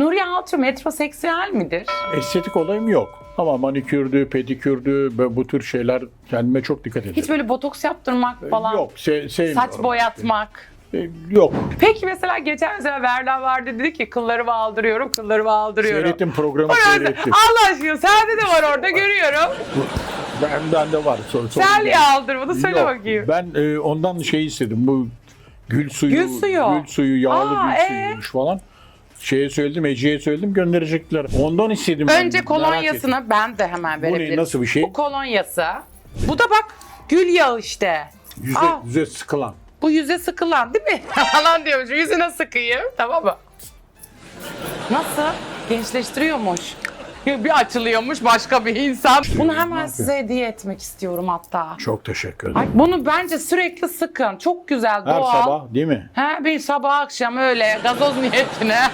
Nuriye Alçı metroseksüel midir? Estetik olayım yok. Ama manikürdü, pedikürdü ve bu tür şeyler kendime çok dikkat ederim. Hiç böyle botoks yaptırmak falan. Yok, se- sevmiyorum. Saç boyatmak. E, Yok. Peki mesela geçen mesela Verda vardı dedi ki kıllarımı aldırıyorum, kıllarımı aldırıyorum. Seyrettim programı seyrettim. Allah aşkına sende de var orada görüyorum. Ben, bende var. Sor, sorun Sen değil. niye aldırmadın söyle Yok, bakayım. Ben e, ondan şey istedim. Bu gül suyu, Gül suyu. gül suyu, yağlı Aa, gül ee? suyuymuş falan. Şeye söyledim, Ece'ye söyledim gönderecekler. Ondan istedim. ben, Önce kolonyasını ben de hemen Bu ne, verebilirim. nasıl bir şey? Bu kolonyası. Bu da bak gül yağı işte. Yüze, Aa. yüze sıkılan. Bu yüze sıkılan değil mi? Falan diyormuş. Yüzüne sıkayım. Tamam mı? Nasıl? Gençleştiriyormuş. Bir açılıyormuş başka bir insan. Bunu hemen size hediye etmek istiyorum hatta. Çok teşekkür ederim. Ay, bunu bence sürekli sıkın. Çok güzel, Her doğal. sabah değil mi? He, bir sabah akşam öyle gazoz niyetine.